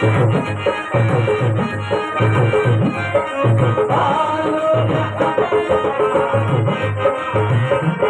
Thank you.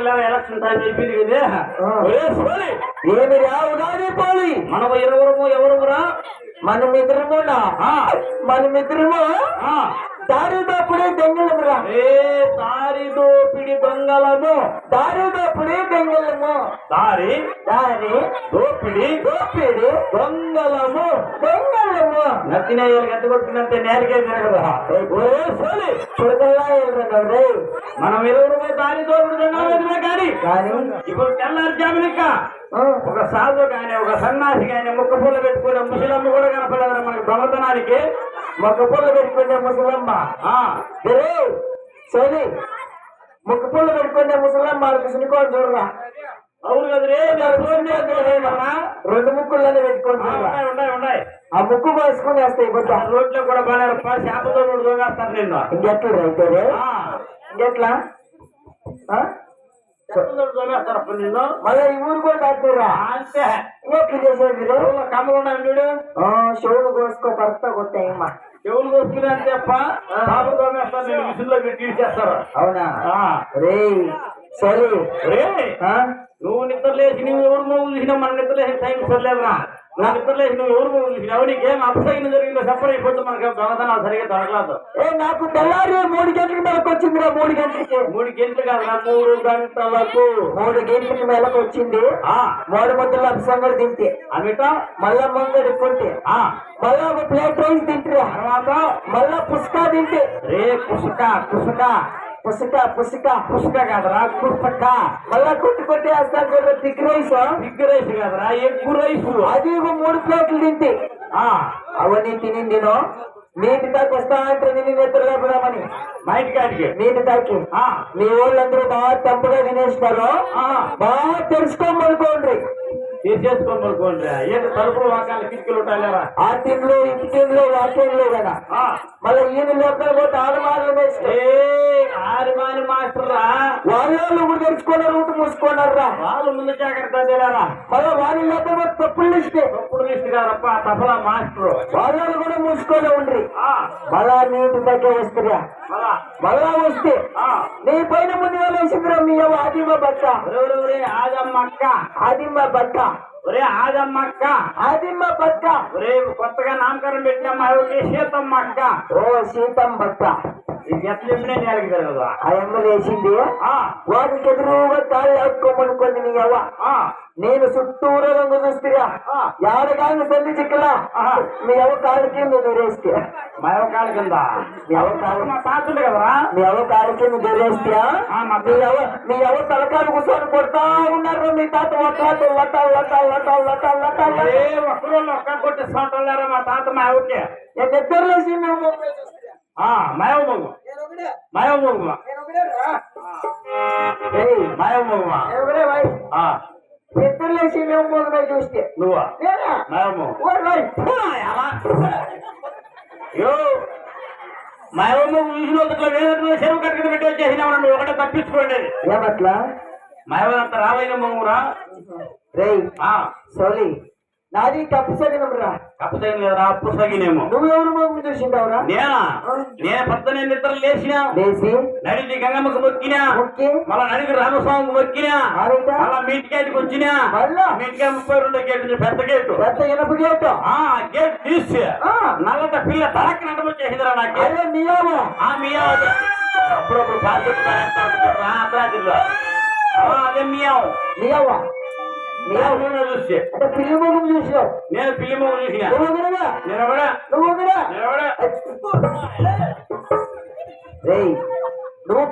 అప్పుడు ఆడ దొరకలే ఎలక్షన్ టైం చెప్పింది కదా. ఒరే సోలి ఏమి రావుగానే పోలి. మనం ఇరువురము ఎవరురా మనమిద్దరమునా? మనమిద్దరము? ఆ. దారిదప్పుడే దెంగలమురా. ఏ దారి దోపిడి దొంగలము. దారిదప్పుడే దెంగలము. దారి దారి దోపిడి దోపిడి దొంగలము. దొంగలము. నత్తినేయాలు గంట కొట్టినంతే నేరకే తిరగదా? ఒరే సోలి మనం ఇరువురము దారి దోపిడి దొంగలమే కానీ కానీ ఇప్పుడు తెల్లారి జామినిక ఆ, ఒక సాధు కానీ ఒక సన్యాసి కానీ ముక్క పూల పెట్టుకునే ముసలమ్మ కూడా కనపడదు మనకి దొంగతనానికి మొక్క పుల్ల పెట్టుకునే ముసలమ్మ సోని ముక్క పుల్ల పెట్టుకునే ముసలమ్మ సునికోని చూడరా? అవును కదరే. నేను రెండు ముక్కుల్లోనే ఉన్నాయి ఆ ముక్కు కోసుకుని వేస్తాయి ఆ రోడ్లో కూడా బాగా చేపతో కూడా దొంగేస్తారు నిన్ను. ఇంకెట్లు ఆ, ఇంకెట్లా? మళ్ళీ ఈ ఊరు కూడా దాటురా? అంతే. ఇంకెట్లు చేసేది మీరు? ఉన్నాయి చూడు చెవులు కోసుకో భర్త కొత్తాయమ్మ చెవులు కొట్టుకుని అని చెప్ప పాప దొంగేస్తారు నేను మిషన్లో పెట్టి తీసేస్తారు. అవునా? రే సరే. ఆ? నువ్వు నిద్ర లేచి నువ్వు ఎవరు మొగ్గు చూసినా మన నిద్ర లేచిన టైం సరిలేదురా. నువ్వు నిద్ర లేచి నువ్వు ఎవరు చూసినావు నీకేం అపసగిన జరిగిందో చెప్పడైపోతే మనకి దొంగతనాలు సరిగా దొరకలేదు. ఏ నాకు తెల్లారి మూడు గంటలకు మేరకు వచ్చిందిరా మూడు గంటలకి. మూడు గంటలు కాదురా మూడు గంటలకు. మూడు గంటలకి మేలకు వచ్చింది. ఆ. మూడు ముద్దలు అభిసంగడు తింటే. అమిట మళ్ళా ముంగడు కొంటే ఆ. మళ్ళా ఒక ప్లేట్ రైస్ తింటారా తర్వాత? మళ్ళా పుస్తకా తింటే. రే కుసుక కుసుక పుస్తక పుస్తక కుసుక కాదురా కుసుక మళ్ళా కొట్టి కొట్టి వేస్తారు చూడ తిక్ రైస్. బిగ్ రైస్ కాదురా ఎగ్గు రైస్. అది మూడు ప్లేట్లు తింటే. ఆ అవన్నీ తిని నేను నీటి దాకా వస్తా అంటే నేను నిద్ర లేపదామని బయట కాడికి నీటి దాకి మీ వాళ్ళందరూ బాగా తెంపగా తినేస్తారు. బాగా తెలుసుకోమనుకోండి. అనుకోండి? ఏంటి తలుపులు వాకాలు కిటికీలు ఉంటాయి లేరా ఆ తిండ్లు ఇంటి తిండ్లు ఆ కదా. మళ్ళీ ఈయన లోపల పోతే ఆడవాళ్ళు వేసుకో ఏ ఆరిమాని మాస్టర్ రా వాళ్ళు కూడా తెరుచుకున్న రూట్ మూసుకున్నారా వాళ్ళు ముందు జాగ్రత్త తెలియరా మళ్ళీ వాళ్ళ లోపల పోతే ఇస్తే తప్పుడు లిస్ట్ కాదప్ప తపలా మాస్టర్. వాళ్ళు కూడా మూసుకొని ఉండ్రి. ఆ. మళ్ళా నీటి దగ్గర వస్తురా మళ్ళా. వస్తే. ఆ. నీ పైన ముందు వేసిందిరా మీ ఆదిమ బట్ట ఆదమ్మ అక్క. ఆదిమ బట్ట down ఒరే ఆదమ్మ అక్క. ఆదిమ బట్ట ఒరే కొత్తగా నామకరణం పెట్టిన మా ఊరికి సీతమ్మ అక్క. ఓ సీతం బట్ట ఇది ఎట్లా చెప్పినా నేలకి జరగదు ఆ అమ్మ లేచింది ఆ, వాడికి ఎదురుగా కాళ్ళు ఆడుకోమనుకోండి నీ అవ్వ. నేను చుట్టూరు రంగు చూస్తురా. ఏడగాని తల్లి చిక్కలా. మీ అవ్వ కాళ్ళ కింద దూరేస్తే. మా యొక్క కాళ్ళ కింద. మీ అవ్వ కాళ్ళ మా తాత ఉండే కదరా? మీ అవ్వ కాళ్ళ కింద దూరేస్తే. మా అవ్వ మీ అవ్వ తలకాలు కూర్చొని కొడతా ఉన్నారు. మీ తాత వట్టాలు లటాలు లటాలు ఏ ఒక్కరో ఒక్క కొట్టి సోటలేరా మా తాత మా ఆవిడకి దగ్గరలేసి మాయవబొమ్మ మాయవబొమ్మ మాయవబొమ్మ ఇద్దరులేసి మేము పోతున్నాయి చూస్తే. నువ్వా? మాయవమ్మ ఊసిలో చెరువు కట్టుకుని పెట్టి వచ్చేసినామన్నా నువ్వు ఒకటే తప్పించుకోండి. ఏమట్లా? మాయవన్ అంత రావైన మమ్మురా రేయ్ ఆ. సోలి నాది తప్పు సగినరా కప్పసైన లేదురా అప్పు సగినేమో. నువ్వు ఎవరు మోగు చూసింటావురా నేనా? నేను పొద్దునే నిద్ర లేచినా లేచి. నడిచి గంగమ్మకు మొక్కినా ముక్కి. మళ్ళా నడికి రామస్వామికి మొక్కినా మళ్ళా మీ ఇంటికాడికి వచ్చినా మళ్ళా? మీ ఇంటికాడ ముప్పై రెండో గేట్ పెద్ద గేటు. పెద్ద ఇనప గేట్. ఆ గేట్ తీసి. నల్లట పిల్ల తలకి నడమొచ్చేసిందిరా నాకు. అదే నియమం ఆ మియావు. అప్పుడప్పుడు బాధ్యత రాత్రిలో అదే మియావు. మియావు. అంటే పిల్లి మొగం చూసినావు. నేను పిల్లి మొగ్గు చూసిన. నువ్వు నిలబడా. నువ్వు నిలబడా.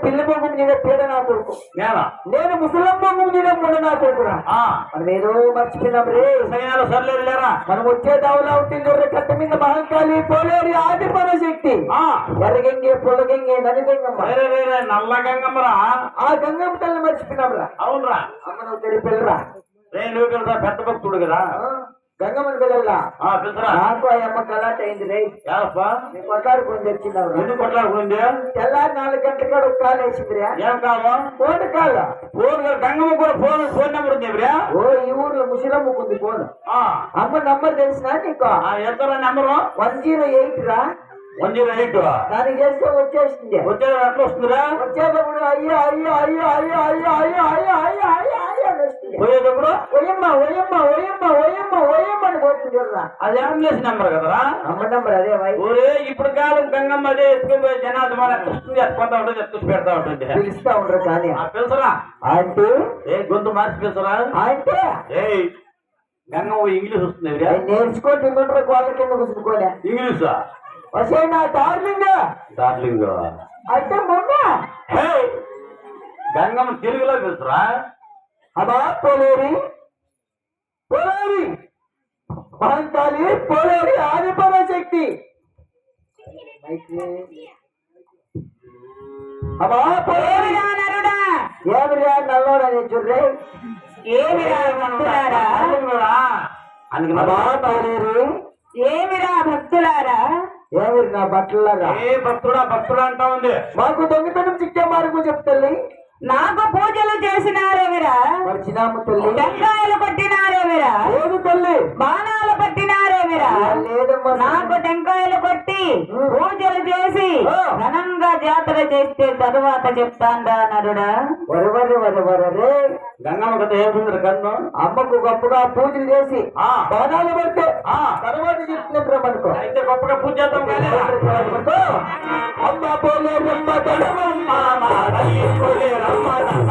పిల్లి మొగం మీద పీడ నా కొడుకు. నేనా? నేను ముసలం మొగం మొండ నా కొడుకురా. ఆ. మనం ఏదో మర్చిపోయినాం రే. సైనాలు సర్లేదు లేరా మనం వచ్చే దావులా ఉంటుంది కట్ట మీద మహంకాళి పోలేరి ఆది పరశక్తి ఆ. ఎర్రగంగే పొల్లగంగే నదిగంగమ్మ. వేరే వేరే నల్ల గంగమ్మరా? ఆ గంగమ్మ తల్లి మర్చిపోయినాం రా అవునరా. అమ్మ నువ్వు తెలియ నువ్వు పిల్లరా పెద్ద భక్తుడు కదా. గంగమ్మని పిల్లరా. నాకు ఆ అమ్మ కలాట అయింది రే యారప్పా నీ కొట్టాడు కొంచెం తెచ్చినావు ఎందుకు కొట్లాడుకుంది తెల్లారి నాలుగు గంటల కాడ కాలు వేసిందిరా. ఏం కాదు ఫోన్ కాల. ఫోన్ గంగమ్మ కూడా ఫోన్ ఫోన్ నెంబర్ ఉంది ఓ ఈ ఊర్లో ముసలమ్మకుంది ఫోన్. ఆ. అమ్మ నంబర్ తెలిసినా నీకు? ఆ ఎంత నెంబరు? వన్ జీరో ఎయిట్ రా. చేస్తే వచ్చేసింది. వచ్చేది ఎట్లా వస్తుందిరా? వచ్చేటప్పుడు అయ్యో అయ్యో అయ్యో అయ్యో అయ్యో అయ్యో అయ్యో అయ్యో అయ్యో అయ్యో వస్తుంది. పోయేటప్పుడు? ఒయమ్మ ఒయమ్మ ఒయమ్మ ఒయమ్మ ఒయమ్మ అని పోతుంది అది అంబులెన్స్ నెంబర్ కదరా? అమ్మ నంబర్ అదే ఊరే ఇప్పుడు కాలం గంగమ్మ అదే ఎత్తుకుని పోయి జనాలు మన ఎత్తుకుంటా ఉంటుంది ఎత్తుకు పెడతా ఉంటుంది. పిలుస్తా ఉండరు కానీ. పిలుసరా? అంటే ఏ గొంతు మార్చి పిలుసరా? అంటే ఏయ్ గంగమ్మ ఇంగ్లీష్ వస్తుంది ఎవరా? ఆయన నేర్చుకొని తింటుంటారు వాళ్ళ కింద కూర్చుకోలే ఇంగ్లీషా? వసే నా డార్లింగ్. డార్లింగ్. అయితే మొన్న. హే గంగమ్మ తెలుగులో పిలుసరా అమ్మా పోలేరి పోలేరి మహంకాళి పోలేరి ఆదిపర శక్తి. అమ్మా పోలేరి ఏమిరా నల్లోడని చూడ్రే ఏమిరా భక్తులారా? అమ్మా పోలేరి ఏమిరా భక్తులారా? ఏమిరి నా బట్టలగా? ఏ భక్తుడా భక్తుడా అంటా ఉంది. మాకు దొంగతనం చిక్కే మార్గం చెప్తల్లి నాకు పూజలు చేసినారేమిరా? మరి చిన్నాము తల్లి. టెంకాయలు కొట్టినారేమిరా? లేదు తల్లి. టెంకాయలు కొట్టినారే మీరు? నాకు టెంకాయలు కొట్టి పూజలు చేసి ఘనంగా జాతర చేస్తే తరువాత చెప్తాండా నరుడా? వరవరి వరవరరే గంగమ్మ దేవుడు కన్ను? అమ్మకు గొప్పగా పూజలు చేసి ఆ. బోనాలు పెడితే ఆ. తర్వాత చెప్తున్నారు అనుకో అయితే గొప్పగా పూజ అమ్మ పోలే అమ్మ తలమమ్మ పోలే అమ్మ అమ్మ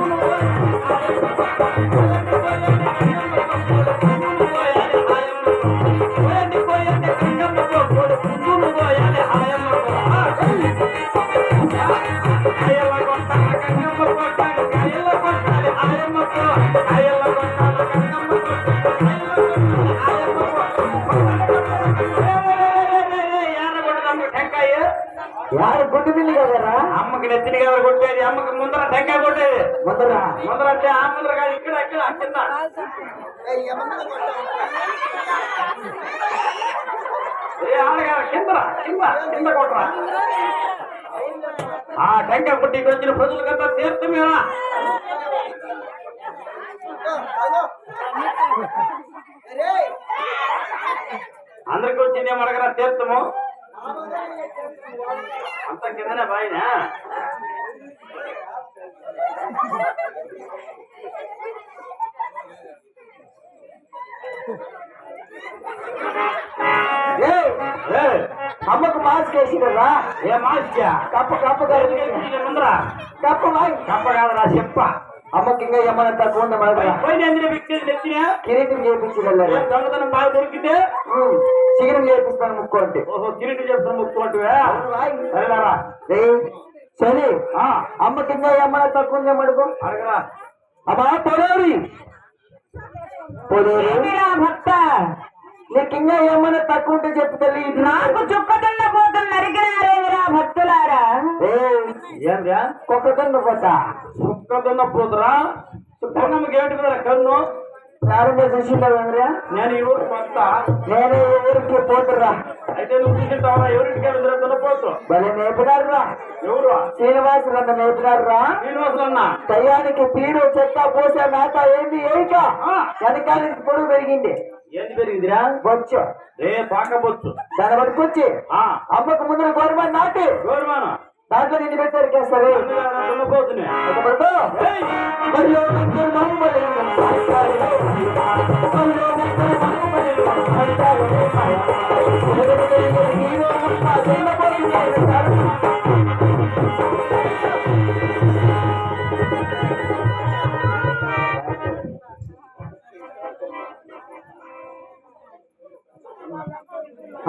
ముందర ముందర అంటే ఆ ముందర కాదు ఇక్కడ ఇక్కడ కింద. ఏ ఆడగారు కిందర కింద కింద కొట్టరా. ఆ టెంకాయ ఇక్కడ వచ్చిన ప్రజలకంతా తీర్థమేనా అందరికి వచ్చింది అడగరా తీర్థము అంత కిందనే బాయినా? ఏయ్, ఏ అమ్మకు మాస్క్ వేసినరా ఏ మాస్యా కప్ప కప్ప గారు ముందర కప్ప వాయి కప్ప కాదురా చెప్ప అమ్మకి ఇంకా ఏమన్నా తక్కువ ఉందా మనకు పోయిన ఎందుకు వ్యక్తి నెత్తినా కిరీటం చేపించి వెళ్ళారు ఏ దొంగతనం బాగా దొరికితే చికెన్ చేపిస్తాను ముక్కు అంటే ఓహో కిరీటి చేస్తున్న ముక్కుమంటువే అవును వాయ్. సరేనా ఏయ్, సరే ఆ, అమ్మకి ఇంకా ఏమన్నా తక్కువ ఉందా మనకు అడగరా అమ్మా పొడవరి పొడవరి ఏమిరా భక్త నీకు ఇంకా ఏమన్నా తక్కువ ఉంటే చెప్పు తల్లి. నాకు చుక్కతున్న పోతున్న నరికినారేమిరా భక్తులారా? ఏంద్రా కుక్కకన్ను పోతా? సుక్కదున్న పోతురా? ఏంటి కదా కన్ను? ప్రారంభ ఎవరా నేను ఈ ఊరు కొత్త నేనే ఈ ఊరికి పోతురా అయితే నువ్వు చూసింటావా? ఎవరింటికి వెళ్ళి దున్నపోతు భలే నేపినారురా ఎవరు శ్రీనివాసులు అంత నేపినారురా శ్రీనివాసులు అన్న టయానికి పీరు చెత్త పోసే మేత ఏంది? ఏక ఆ. వెనకాలకి పొడుగు పెరిగింది. ఏంది పెరిగిందిరా? బొచ్చు. రే పాకపోచ్చు దాన్ని పట్టుకొచ్చి ఆ. అమ్మకు ముందు గవర్నమెంట్ నాటి. గౌరవాను దాంట్లో నిన్ను పెట్టారు కేసరి. దున్నపోతునే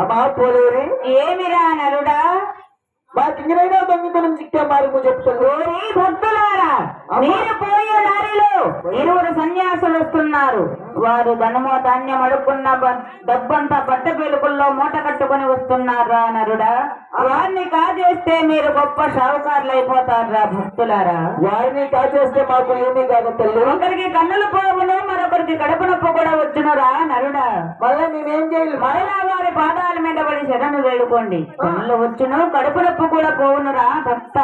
అమ్మా పోలేరి ఏమిరా నరుడా? మా దొంగతనం చిక్కా భక్తులారా మీరు పోయే దారిలో ఇరువురు సన్యాసులు వస్తున్నారు. వారు ధనము ధాన్యం అడుక్కున్న డబ్బంతా బట్ట పెలుకుల్లో మూట కట్టుకొని వస్తున్నారా నరుడా? వారిని కాజేస్తే మీరు గొప్ప షావుకారులు అయిపోతారా భక్తులారా? వారిని కాచేస్తే మాకు ఏమీ కాదు తల్లి. ఒకరికి కన్నులు పోవును మరొకరికి కడుపు నొప్పి కూడా వచ్చునురా నరుడా మళ్ళీ మేమేం చేయాలి? మరలా వారి పాదాల మీద పడి శరణు వేడుకోండి. కన్నులు వచ్చును కడుపు నొప్పి కూడా పోవునురా భక్త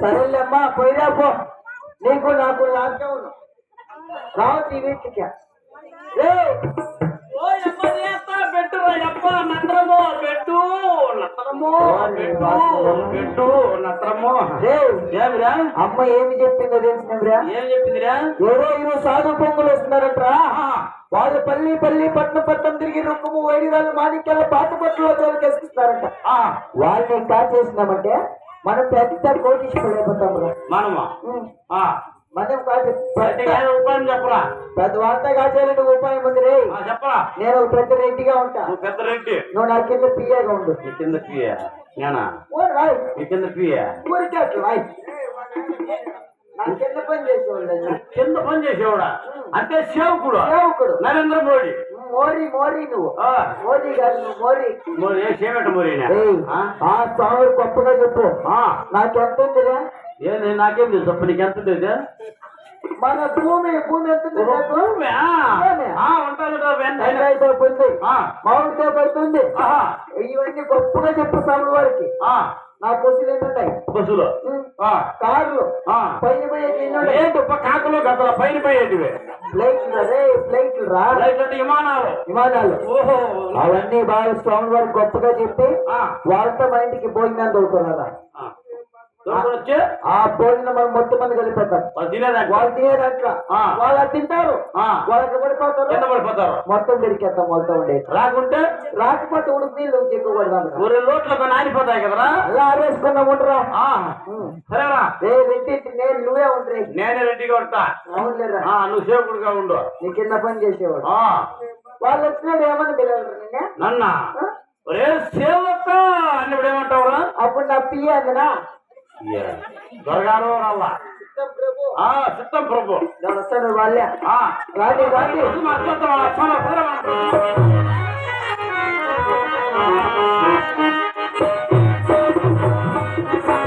సరేలేమ్మా పోయిరా పో. నీకు నాకు లాక్డౌన్ రావద్దు ఈ వీటికి ఏయ్, ఓ యమ్మ చేస్తా పెట్టురా యప్ప నత్రము పెట్టు నత్రము పెట్టు పెట్టు నత్రము. ఏమిరా? అమ్మ ఏమి చెప్పిందో తెలిసినవిరా ఏం చెప్పిందిరా? ఎవరో ఈరోజు సాధు పొంగులు వస్తున్నారట్రా. వాళ్ళు పల్లి పల్లి పట్నం పట్నం తిరిగి రుక్కుము వైడిరాలు మాణిక్యాల పాత పట్టులో తోలుకేసిస్తారంట ఆ, వాళ్ళని కాచేసినామంటే మనం పెద్ద కోటీసి పడిపోతాము మనమా? ఆ, మనం కాదు అయితే ఏదో ఉపాయం చెప్పరా? పెద్ద వంట కాచేయాలంటే ఉపాయం ఉంది రే. ఆ, చెప్పరా? నేను ఒక పెద్ద రెడ్డిగా ఉంటా. నువ్వు పెద్ద రెడ్డి? నువ్వు నా కింద పియ్యగా ఉండు. నీ కింద పియ నేనా? ఓ రాయ్. నీ కింద పియ ఊరికే అట్లా రాయ్. నా కింద పని చేసేవాళ్ళు కింద పని చేసేవాడా? అంటే సేవకుడు? సేవకుడు. నరేంద్ర మోడీ. మోరీ మోరీ నువ్వు. మోదీ గారు మోరీ. ఆ? ఆ స్వామి గొప్పగా చెప్పు. నాకెంత ఉందిరా ఏంది నాకేం తెలుసు? అప్పుడు నీకు ఎంత ఉంది మన భూమి భూమి ఎంత? భూమి, ఉంటుంది మామిడితో పడుతుంది. ఇవన్నీ గొప్పగా చెప్పు స్వామి వారికి. నా బస్సులు ఉన్నాయి బస్సులో కార్లు. పైన పోయేటి కాకులు గతల పైన పోయేటివి ఫ్లైట్లు రే ఫ్లైట్లు రా. విమానాలు. విమానాలు. ఓహో. అవన్నీ బాగా స్వామి వారు గొప్పగా చెప్పి ఆ, వాళ్ళతో మన ఇంటికి భోజనం దొరుకుతున్నారా ఆ. దొరుకుని వచ్చి ఆ భోజనం మనం మొత్తం మంది కలిపేద్దాం. వాళ్ళు తినేదాకా వాళ్ళు తినేదట్లా ఆ. వాళ్ళు తింటారు. వాళ్ళకి పడిపోతారు? కింద పడిపోతారు. మొత్తం దొరికేస్తాం మొత్తం ఉండేది రాకుంటే? రాకపోతే ఉడుకు నీళ్ళు ఎక్కువ పడదాం ఊరి లోట్లతో నానిపోతాయి కదరా? అలా ఆరేసుకున్నాం ఉండరా? సరేరా. రెడ్డి నేను నువ్వే ఉండరే. నేనే రెడ్డిగా ఉంటా. అవునులేరా నువ్వు సేవకుడిగా ఉండు. నీ కింద పని చేసేవాడు. వాళ్ళు వచ్చినాడు ఏమని పిల్లలు నిన్నే? ఒరే సేవక అన్నప్పుడు ఏమంటావురా? అప్పుడు నా పియ్య అందనా? దొరగారు ఆ సిద్ధం ప్రభు. నేను వస్తాను వాళ్ళే అద్భుతం, అద్భుతం, అద్భుతం.